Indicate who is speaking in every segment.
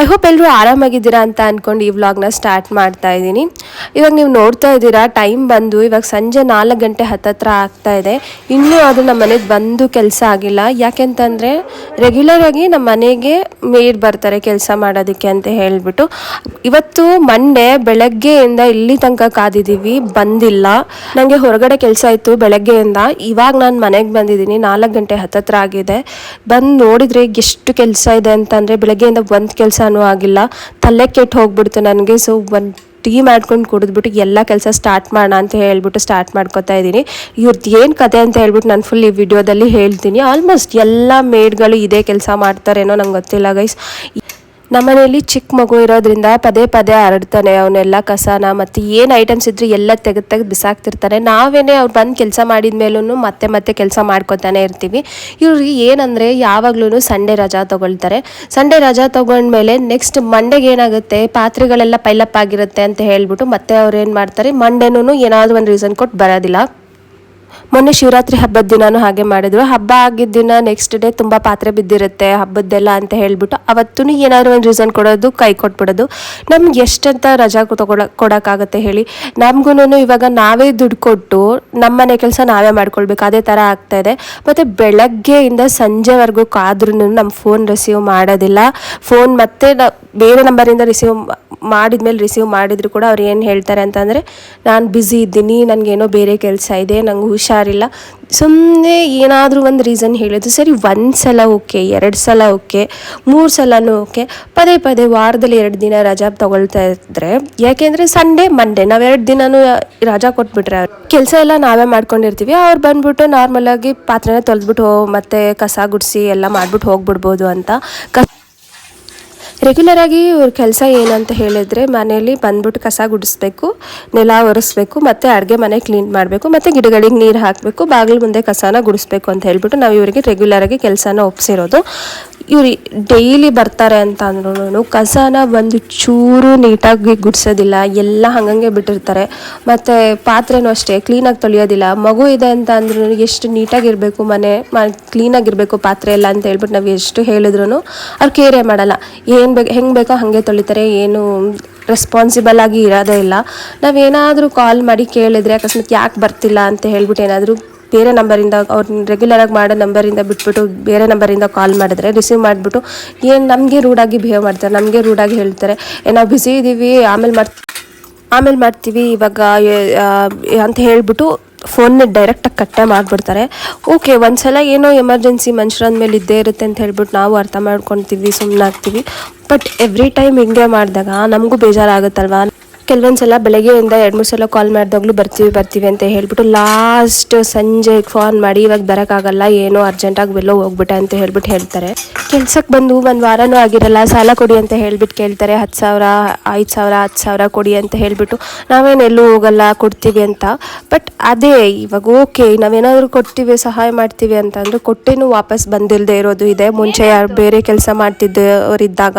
Speaker 1: I hope ಎಲ್ಲರೂ ಆರಾಮಾಗಿದ್ದೀರಾ ಅಂತ ಅಂದ್ಕೊಂಡು ಈ ವ್ಲಾಗ್ನ ಸ್ಟಾರ್ಟ್ ಮಾಡ್ತಾ ಇದ್ದೀನಿ. ಇವಾಗ ನೀವು ನೋಡ್ತಾ ಇದ್ದೀರಾ ಟೈಮ್ ಬಂದು ಇವಾಗ ಸಂಜೆ ನಾಲ್ಕು ಗಂಟೆ ಹತ್ತತ್ರ ಆಗ್ತಾ ಇದೆ. ಇನ್ನೂ ಅದು ನಮ್ಮ ಮನೆಗೆ ಬಂದು ಕೆಲಸ ಆಗಿಲ್ಲ. ಯಾಕೆಂತಂದರೆ ರೆಗ್ಯುಲರ್ ಆಗಿ ನಮ್ಮ ಮನೆಗೆ ಮೇಡ್ ಬರ್ತಾರೆ ಕೆಲಸ ಮಾಡೋದಕ್ಕೆ ಅಂತ ಹೇಳಿಬಿಟ್ಟು. ಇವತ್ತು ಮಂಡೆ ಬೆಳಗ್ಗೆಯಿಂದ ಇಲ್ಲಿ ತನಕ ಕಾದಿದ್ದೀವಿ, ಬಂದಿಲ್ಲ. ನನಗೆ ಹೊರಗಡೆ ಕೆಲಸ ಇತ್ತು ಬೆಳಗ್ಗೆಯಿಂದ. ಇವಾಗ ನಾನು ಮನೆಗೆ ಬಂದಿದ್ದೀನಿ, ನಾಲ್ಕು ಗಂಟೆ ಹತ್ತತ್ರ ಆಗಿದೆ. ಬಂದು ನೋಡಿದರೆ ಎಷ್ಟು ಕೆಲಸ ಇದೆ ಅಂತಂದರೆ ಬೆಳಗ್ಗೆಯಿಂದ ಒಂದು ಕೆಲಸನೂ ಆಗಿಲ್ಲ. ತಲೆ ಕೆಟ್ಟು ಹೋಗ್ಬಿಡ್ತು ನನಗೆ. ಸೊ ಒಂದು ಟೀ ಮಾಡ್ಕೊಂಡು ಕುಡಿದ್ಬಿಟ್ಟು ಎಲ್ಲ ಕೆಲಸ ಸ್ಟಾರ್ಟ್ ಮಾಡೋಣ ಅಂತ ಹೇಳ್ಬಿಟ್ಟು ಸ್ಟಾರ್ಟ್ ಮಾಡ್ಕೊತಾ ಇದ್ದೀನಿ. ಇವ್ರದ್ದು ಏನು ಕತೆ ಅಂತ ಹೇಳ್ಬಿಟ್ಟು ನಾನು ಫುಲ್ ಈ ವಿಡಿಯೋದಲ್ಲಿ ಹೇಳ್ತೀನಿ. ಆಲ್ಮೋಸ್ಟ್ ಎಲ್ಲ ಮೇಡ್ಗಳು ಇದೇ ಕೆಲಸ ಮಾಡ್ತಾರೇನೋ ನಂಗೆ ಗೊತ್ತಿಲ್ಲ ಗೈಸ್ ನಮ್ಮನೇಲಿ ಚಿಕ್ಕ ಮಗು ಇರೋದ್ರಿಂದ ಪದೇ ಪದೇ ಹರಡ್ತಾನೆ ಅವನ್ನೆಲ್ಲ ಕಸನ ಮತ್ತು ಏನು ಐಟಮ್ಸ್ ಇದ್ರೆ ಎಲ್ಲ ತೆಗೆದು ತೆಗೆದು ಬಿಸಾಕ್ತಿರ್ತಾನೆ. ನಾವೇನೇ ಅವ್ರು ಬಂದು ಕೆಲಸ ಮಾಡಿದ ಮೇಲೂ ಮತ್ತೆ ಮತ್ತೆ ಕೆಲಸ ಮಾಡ್ಕೊತಾನೆ ಇರ್ತೀವಿ. ಇವ್ರಿಗೆ ಏನಂದರೆ ಯಾವಾಗ್ಲೂ ಸಂಡೇ ರಜಾ ತೊಗೊಳ್ತಾರೆ. ಸಂಡೇ ರಜಾ ತೊಗೊಂಡ್ಮೇಲೆ ನೆಕ್ಸ್ಟ್ ಮಂಡೆಗೆ ಏನಾಗುತ್ತೆ, ಪಾತ್ರೆಗಳೆಲ್ಲ ಪೈಲಪ್ ಆಗಿರುತ್ತೆ ಅಂತ ಹೇಳ್ಬಿಟ್ಟು ಮತ್ತೆ ಅವ್ರು ಏನು ಮಾಡ್ತಾರೆ ಮಂಡೇನೂ ಏನಾದರೂ ಒಂದು ರೀಸನ್ ಕೊಟ್ಟು ಬರೋದಿಲ್ಲ. ಮೊನ್ನೆ ಶಿವರಾತ್ರಿ ಹಬ್ಬದ ದಿನಾನು ಹಾಗೆ ಮಾಡಿದ್ವಿ. ಹಬ್ಬ ಆಗಿದ್ದ ದಿನ ನೆಕ್ಸ್ಟ್ ಡೇ ತುಂಬ ಪಾತ್ರೆ ಬಿದ್ದಿರುತ್ತೆ, ಹಬ್ಬದ್ದೆಲ್ಲ ಅಂತ ಹೇಳಿಬಿಟ್ಟು ಅವತ್ತೂ ಏನಾದ್ರು ಒಂದು ರೀಸನ್ ಕೊಡೋದು, ಕೈ ಕೊಟ್ಬಿಡೋದು. ನಮ್ಗೆ ಎಷ್ಟಂತ ರಜಾ ತಗೊಳ ಕೊಡೋಕ್ಕಾಗತ್ತೆ ಹೇಳಿ. ನಮಗೂ ಇವಾಗ ನಾವೇ ದುಡ್ಡು ಕೊಟ್ಟು ನಮ್ಮನೆ ಕೆಲಸ ನಾವೇ ಮಾಡ್ಕೊಳ್ಬೇಕು, ಅದೇ ಥರ ಆಗ್ತಾ ಇದೆ. ಮತ್ತು ಬೆಳಗ್ಗೆಯಿಂದ ಸಂಜೆವರೆಗೂ ಕಾದ್ರೂ ನಮ್ಮ ಫೋನ್ ರಿಸೀವ್ ಮಾಡೋದಿಲ್ಲ. ಫೋನ್ ಮತ್ತೆ ಬೇರೆ ನಂಬರಿಂದ ರಿಸೀವ್ ಮಾಡಿದ್ಮೇಲೆ ರಿಸೀವ್ ಮಾಡಿದ್ರು ಕೂಡ ಅವ್ರು ಏನು ಹೇಳ್ತಾರೆ ಅಂತಂದರೆ, ನಾನು ಬ್ಯುಸಿ ಇದ್ದೀನಿ, ನನಗೇನೋ ಬೇರೆ ಕೆಲಸ ಇದೆ, ನಂಗೆ ಹುಷಾರಿಲ್ಲ. ಸುಮ್ಮನೆ ಏನಾದರೂ ಒಂದು ರೀಸನ್ ಹೇಳಿದ್ರು, ಸರಿ, ಒಂದು ಸಲ ಓಕೆ ಎರಡು ಸಲ ಓಕೆ ಮೂರು ಸಲನೂ ಓಕೆ ಪದೇ ಪದೇ ವಾರದಲ್ಲಿ ಎರಡು ದಿನ ರಜಾ ತಗೊಳ್ತಾ ಇದ್ರೆ ಯಾಕೆಂದರೆ ಸಂಡೇ ಮಂಡೇ ನಾವು ಎರಡು ದಿನವೂ ರಜಾ ಕೊಟ್ಬಿಟ್ರೆ ಕೆಲಸ ಎಲ್ಲ ನಾವೇ ಮಾಡ್ಕೊಂಡಿರ್ತೀವಿ, ಅವ್ರು ಬಂದ್ಬಿಟ್ಟು ನಾರ್ಮಲಾಗಿ ಪಾತ್ರೆನ ತೊಳೆದ್ಬಿಟ್ಟು ಮತ್ತೆ ಕಸ ಗುಡಿಸಿ ಎಲ್ಲ ಮಾಡಿಬಿಟ್ಟು ಹೋಗ್ಬಿಡ್ಬೋದು ಅಂತ. ಕ ರೆಗ್ಯುಲರ್ ಆಗಿ ಇವ್ರ ಕೆಲಸ ಏನಂತ ಹೇಳಿದ್ರೆ ಮನೆಯಲ್ಲಿ ಬಂದ್ಬಿಟ್ಟು ಕಸ ಗುಡಿಸ್ಬೇಕು, ನೆಲ ಒರೆಸ್ಬೇಕು, ಮತ್ತು ಅಡುಗೆ ಮನೆ ಕ್ಲೀನ್ ಮಾಡಬೇಕು, ಮತ್ತು ಗಿಡಗಳಿಗೆ ನೀರು ಹಾಕಬೇಕು, ಬಾಗಿಲು ಮುಂದೆ ಕಸನ ಗುಡಿಸ್ಬೇಕು ಅಂತ ಹೇಳ್ಬಿಟ್ಟು ನಾವು ಇವರಿಗೆ ರೆಗ್ಯುಲರ್ ಆಗಿ ಕೆಲಸನ ಒಪ್ಸಿರೋದು. ಇವ್ರು ಡೈಲಿ ಬರ್ತಾರೆ ಅಂತ ಅಂದ್ರೂ ಕಸನ ಒಂದು ಚೂರು ನೀಟಾಗಿ ಗುಡಿಸೋದಿಲ್ಲ, ಎಲ್ಲ ಹಂಗಂಗೆ ಬಿಟ್ಟಿರ್ತಾರೆ. ಮತ್ತು ಪಾತ್ರೆನೂ ಅಷ್ಟೇ ಕ್ಲೀನಾಗಿ ತೊಳೆಯೋದಿಲ್ಲ. ಮಗು ಇದೆ ಅಂತ ಅಂದ್ರೂ ಎಷ್ಟು ನೀಟಾಗಿರಬೇಕು ಮನೆ ಕ್ಲೀನಾಗಿರಬೇಕು ಪಾತ್ರೆ ಎಲ್ಲ ಅಂತ ಹೇಳ್ಬಿಟ್ಟು ನಾವು ಎಷ್ಟು ಹೇಳಿದ್ರು ಅವ್ರು ಕೇರೇ ಮಾಡಲ್ಲ. ಏನು ಬೇಕು ಹೆಂಗೆ ಬೇಕೋ ಹಾಗೆ ತೊಳಿತಾರೆ, ಏನು ರೆಸ್ಪಾನ್ಸಿಬಲ್ ಆಗಿ ಇರೋದೇ ಇಲ್ಲ. ನಾವೇನಾದರೂ ಕಾಲ್ ಮಾಡಿ ಕೇಳಿದ್ರೆ ಅಕಸ್ಮಾತ್ ಯಾಕೆ ಬರ್ತಿಲ್ಲ ಅಂತ ಹೇಳ್ಬಿಟ್ಟು ಏನಾದರೂ ಬೇರೆ ನಂಬರಿಂದ ಅವ್ರು ರೆಗ್ಯುಲರಾಗಿ ಮಾಡೋ ನಂಬರಿಂದ ಬಿಟ್ಬಿಟ್ಟು ಬೇರೆ ನಂಬರಿಂದ ಕಾಲ್ ಮಾಡಿದ್ರೆ ರಿಸೀವ್ ಮಾಡಿಬಿಟ್ಟು ಏನು ನಮಗೆ ರೂಡಾಗಿ ಬಿಹೇವ್ ಮಾಡ್ತಾರೆ, ನಮಗೆ ರೂಡಾಗಿ ಹೇಳ್ತಾರೆ. ನಾವು ಬ್ಯುಸಿ ಇದ್ದೀವಿ ಆಮೇಲೆ ಮಾಡ್ತೀವಿ ಆಮೇಲೆ ಮಾಡ್ತೀವಿ, ಇವಾಗ ಅಂತ ಹೇಳ್ಬಿಟ್ಟು ಫೋನ್ನ ಡೈರೆಕ್ಟಾಗಿ ಕಟ್ಟೆ ಮಾಡಿಬಿಡ್ತಾರೆ. ಓಕೆ ಒಂದ್ಸಲ ಏನೋ ಎಮರ್ಜೆನ್ಸಿ ಮನುಷ್ಯರ ಮೇಲೆ ಇದ್ದೇ ಇರುತ್ತೆ ಅಂತ ಹೇಳ್ಬಿಟ್ಟು ನಾವು ಅರ್ಥ ಮಾಡ್ಕೊತೀವಿ ಸುಮ್ಮನಾಗ್ತೀವಿ ಬಟ್ ಎವ್ರಿ ಟೈಮ್ ಹಿಂಗೆ ಮಾಡಿದಾಗ ನಮಗೂ ಬೇಜಾರಾಗುತ್ತಲ್ವಾ? ಕೆಲವೊಂದು ಸಲ ಬೆಳಗ್ಗೆಯಿಂದ ಎರಡು ಮೂರು ಸಲ ಕಾಲ್ ಮಾಡಿದಾಗಲೂ ಬರ್ತೀವಿ ಬರ್ತೀವಿ ಅಂತ ಹೇಳ್ಬಿಟ್ಟು ಲಾಸ್ಟ್ ಸಂಜೆ ಫೋನ್ ಮಾಡಿ ಇವಾಗ ಬರೋಕ್ಕಾಗಲ್ಲ, ಏನೋ ಅರ್ಜೆಂಟಾಗಿ ಬೆಲ್ಲೋ ಹೋಗ್ಬಿಟ್ಟೆ ಅಂತ ಹೇಳ್ಬಿಟ್ಟು ಹೇಳ್ತಾರೆ. ಕೆಲ್ಸಕ್ಕೆ ಬಂದು ಒಂದು ವಾರನೂ ಆಗಿರಲ್ಲ, ಸಾಲ ಕೊಡಿ ಅಂತ ಹೇಳ್ಬಿಟ್ಟು ಕೇಳ್ತಾರೆ, ಹತ್ತು ಸಾವಿರ, ಐದು ಸಾವಿರ, ಹತ್ತು ಸಾವಿರ ಕೊಡಿ ಅಂತ ಹೇಳಿಬಿಟ್ಟು ನಾವೇನು ಎಲ್ಲೂ ಹೋಗಲ್ಲ, ಕೊಡ್ತೀವಿ ಅಂತ. ಬಟ್ ಅದೇ, ಇವಾಗ ಓಕೆ ನಾವೇನಾದರೂ ಕೊಡ್ತೀವಿ, ಸಹಾಯ ಮಾಡ್ತೀವಿ ಅಂತಂದರೆ ಕೊಟ್ಟೇನು ವಾಪಸ್ ಬಂದಿಲ್ಲದೆ ಇರೋದು ಇದೆ. ಮುಂಚೆ ಯಾರು ಬೇರೆ ಕೆಲಸ ಮಾಡ್ತಿದ್ದವರಿದ್ದಾಗ.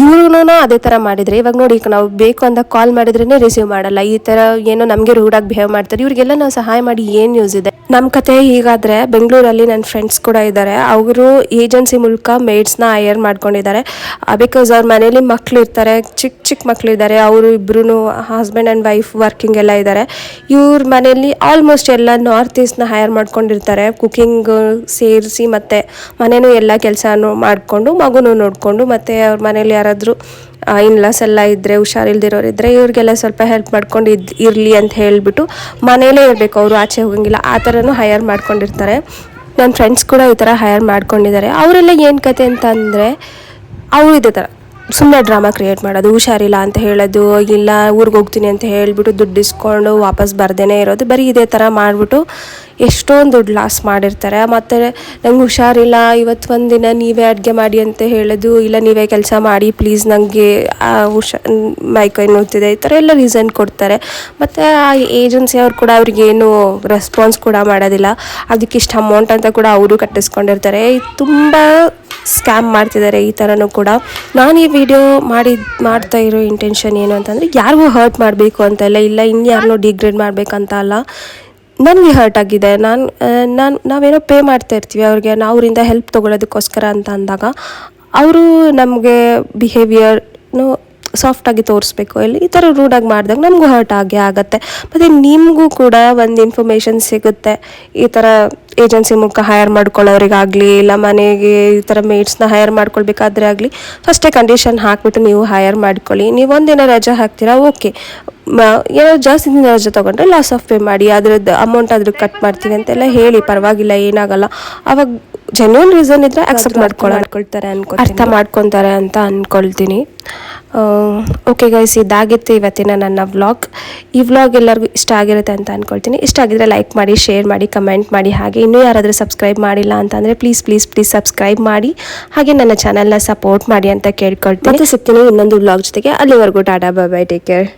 Speaker 1: ಇವ್ರೂ ಅದೇ ಥರ ಮಾಡಿದರೆ, ಇವಾಗ ನೋಡಿ ನಾವು ಬೇಕು ಅಂತ ಕಾಲ್ ಮಾಡಿದ್ರೇ ರಿಸೀವ್ ಮಾಡಲ್ಲ. ಈ ಥರ ಏನೋ ನಮಗೆ ರೂಡಾಗಿ ಬಿಹೇವ್ ಮಾಡ್ತಾರೆ. ಇವರಿಗೆಲ್ಲ ನಾವು ಸಹಾಯ ಮಾಡಿ ಏನು ಯೂಸ್ ಇದೆ? ನಮ್ಮ ಕತೆ ಹೀಗಾದರೆ ಬೆಂಗಳೂರಲ್ಲಿ ನನ್ನ ಫ್ರೆಂಡ್ಸ್ ಕೂಡ ಇದ್ದಾರೆ ಅವರು ಏಜೆನ್ಸಿ ಮೂಲಕ ಮೇಡ್ಸ್ನ ಹೈಯರ್ ಮಾಡ್ಕೊಂಡಿದ್ದಾರೆ. ಬಿಕಾಸ್ ಅವ್ರ ಮನೇಲಿ ಮಕ್ಳು ಇರ್ತಾರೆ ಚಿಕ್ಕ ಚಿಕ್ಕ ಮಕ್ಕಳಿದ್ದಾರೆ ಅವರು ಇಬ್ಬರೂ ಹಸ್ಬೆಂಡ್ ಆ್ಯಂಡ್ ವೈಫ್ ವರ್ಕಿಂಗ್ ಎಲ್ಲ ಇದ್ದಾರೆ. ಇವ್ರ ಮನೇಲಿ ಆಲ್ಮೋಸ್ಟ್ ಎಲ್ಲ ನಾರ್ತ್ ಈಸ್ಟ್ನ ಹೈಯರ್ ಮಾಡ್ಕೊಂಡಿರ್ತಾರೆ. ಕುಕಿಂಗ್ ಸೇರಿಸಿ ಮತ್ತು ಮನೇನೂ ಎಲ್ಲ ಕೆಲಸನೂ ಮಾಡಿಕೊಂಡು, ಮಗುನೂ ನೋಡಿಕೊಂಡು, ಮತ್ತು ಅವ್ರ ಮನೇಲಿ ಯಾರಾದರೂ ಇನ್ಲಾಸ್ ಎಲ್ಲ ಇದ್ದರೆ ಹುಷಾರಿಲ್ದಿರೋರು ಇದ್ದರೆ ಇವ್ರಿಗೆಲ್ಲ ಸ್ವಲ್ಪ ಹೆಲ್ಪ್ ಮಾಡ್ಕೊಂಡು ಇದ್, ಇರಲಿ ಅಂತ ಹೇಳಿಬಿಟ್ಟು ಮನೇಲೇ ಇರಬೇಕು. ಅವರು ಆಚೆ ಹೋಗಂಗಿಲ್ಲ. ಆ ಥರನೂ ಹೈಯರ್ ಮಾಡ್ಕೊಂಡಿರ್ತಾರೆ. ನನ್ನ ಫ್ರೆಂಡ್ಸ್ ಕೂಡ ಈ ಥರ ಹೈಯರ್ ಮಾಡ್ಕೊಂಡಿದ್ದಾರೆ. ಅವರೆಲ್ಲ ಏನು ಕತೆ ಅಂತ ಅಂದರೆ ಅವರು ಇದೇ ಥರ. ಸುಮ್ಮನೆ ಡ್ರಾಮಾ ಕ್ರಿಯೇಟ್ ಮಾಡೋದು, ಹುಷಾರಿಲ್ಲ ಅಂತ ಹೇಳೋದು, ಇಲ್ಲ ಊರಿಗೆ ಹೋಗ್ತೀನಿ ಅಂತ ಹೇಳಿಬಿಟ್ಟು ದುಡ್ಡು ಇಸ್ಕೊಂಡು ವಾಪಸ್ ಬರ್ದೇ ಇರೋದು, ಬರೀ ಇದೇ ಥರ ಮಾಡಿಬಿಟ್ಟು ಎಷ್ಟೊಂದು ದುಡ್ಡು ಲಾಸ್ ಮಾಡಿರ್ತಾರೆ. ಮತ್ತು ನಂಗೆ ಹುಷಾರಿಲ್ಲ, ಇವತ್ತು ಒಂದು ದಿನ ನೀವೇ ಅಡುಗೆ ಮಾಡಿ ಅಂತ ಹೇಳೋದು, ಇಲ್ಲ ನೀವೇ ಕೆಲಸ ಮಾಡಿ ಪ್ಲೀಸ್ ನನಗೆ ಹುಷಾ ಮೈಕೈ ನೋಡ್ತಿದೆ ಈ ಥರ ಎಲ್ಲ ರೀಸನ್ ಕೊಡ್ತಾರೆ. ಮತ್ತು ಆ ಏಜೆನ್ಸಿ ಅವ್ರು ಕೂಡ ಅವ್ರಿಗೇನು ರೆಸ್ಪಾನ್ಸ್ ಕೂಡ ಮಾಡೋದಿಲ್ಲ. ಅದಕ್ಕೆ ಇಷ್ಟು ಅಮೌಂಟ್ ಅಂತ ಕೂಡ ಅವರು ಕಟ್ಟಿಸ್ಕೊಂಡಿರ್ತಾರೆ. ತುಂಬ ಸ್ಕ್ಯಾಮ್ ಮಾಡ್ತಿದ್ದಾರೆ ಈ ಥರನೂ ಕೂಡ. ನಾನು ಈ ವಿಡಿಯೋ ಮಾಡಿ ಮಾಡ್ತಾ ಇರೋ ಇಂಟೆನ್ಷನ್ ಏನು ಅಂತಂದರೆ, ಯಾರಿಗೂ ಹರ್ಟ್ ಮಾಡಬೇಕು ಅಂತ ಇಲ್ಲ ಇಲ್ಲ ಡಿಗ್ರೇಡ್ ಮಾಡಬೇಕಂತ ಅಲ್ಲ. ನನಗೆ ಹರ್ಟ್ ಆಗಿದೆ. ನಾನು ನಾನು, ನಾವೇನೋ ಪೇ ಮಾಡ್ತಾ ಇರ್ತೀವಿ ಅವ್ರಿಗೆ ನಾವು ಅವರಿಂದ ಹೆಲ್ಪ್ ತೊಗೊಳೋದಕ್ಕೋಸ್ಕರ ಅಂತ ಅಂದಾಗ, ಅವರು ನಮಗೆ ಬಿಹೇವಿಯರ್ನು ಸಾಫ್ಟಾಗಿ ತೋರಿಸ್ಬೇಕು. ಇಲ್ಲಿ ಈ ಥರ ರೂಡಾಗಿ ಮಾಡಿದಾಗ ನಮಗೂ ಹರ್ಟ್ ಆಗೇ ಆಗುತ್ತೆ. ಮತ್ತು ನಿಮಗೂ ಕೂಡ ಒಂದು ಇನ್ಫಾರ್ಮೇಷನ್ ಸಿಗುತ್ತೆ. ಈ ಥರ ಏಜೆನ್ಸಿ ಮೂಲಕ ಹೈರ್ ಮಾಡ್ಕೊಳ್ಳೋರಿಗಾಗಲಿ ಇಲ್ಲ ಮನೆಗೆ ಈ ಥರ ಮೇಡ್ಸ್ನ ಹೈರ್ ಮಾಡ್ಕೊಳ್ಬೇಕಾದ್ರೆ ಆಗಲಿ ಫಸ್ಟೇ ಕಂಡೀಷನ್ ಹಾಕ್ಬಿಟ್ಟು ನೀವು ಹೈರ್ ಮಾಡ್ಕೊಳ್ಳಿ. ನೀವು ಒಂದಿನ ರಜೆ ಹಾಕ್ತೀರಾ ಓಕೆ ಏನೋ ಜಾಸ್ತಿ ದಿನ ರಜೆ ತೊಗೊಂಡ್ರೆ ಲಾಸ್ ಆಫ್ ಪೇ ಮಾಡಿ ಅದ್ರದ್ದು ಅಮೌಂಟ್ ಅದ್ರ ಕಟ್ ಮಾಡ್ತೀವಿ ಅಂತೆಲ್ಲ ಹೇಳಿ ಪರವಾಗಿಲ್ಲ ಏನಾಗಲ್ಲ. ಅವಾಗ ಜೆನ್ಯೂನ್ ರೀಸನ್ ಇದ್ರೆ ಅಕ್ಸೆಪ್ಟ್ ಮಾಡ್ಕೊಳ್ತಾರೆ ಅನ್ಕೊ ಅರ್ಥ ಮಾಡ್ಕೊತಾರೆ ಅಂತ ಅನ್ಕೊಳ್ತೀನಿ. ಓಕೆ ಗೈಸ್ ಇದಾಗಿತ್ತು ಇವತ್ತಿನ ನನ್ನ ವ್ಲಾಗ್ ಈ ವ್ಲಾಗ್ ಎಲ್ಲರಿಗೂ ಇಷ್ಟ ಆಗಿರುತ್ತೆ ಅಂತ ಅಂದ್ಕೊಳ್ತೀನಿ ಇಷ್ಟ ಆಗಿದ್ರೆ ಲೈಕ್ ಮಾಡಿ ಶೇರ್ ಮಾಡಿ ಕಮೆಂಟ್ ಮಾಡಿ. ಹಾಗೆ ಇನ್ನೂ ಯಾರಾದರೂ ಸಬ್ಸ್ಕ್ರೈಬ್ ಮಾಡಿಲ್ಲ ಅಂತಂದರೆ ಪ್ಲೀಸ್ ಪ್ಲೀಸ್ ಪ್ಲೀಸ್ ಸಬ್ಸ್ಕ್ರೈಬ್ ಮಾಡಿ. ಹಾಗೆ ನನ್ನ ಚಾನಲ್ನ ಸಪೋರ್ಟ್ ಮಾಡಿ ಅಂತ ಕೇಳ್ಕೊಳ್ತೀನಿ. ಸಿಗ್ತೀನಿ ಇನ್ನೊಂದು ವ್ಲಾಗ್ ಜೊತೆಗೆ. ಅಲ್ಲಿವರೆಗೂ tata bye bye take care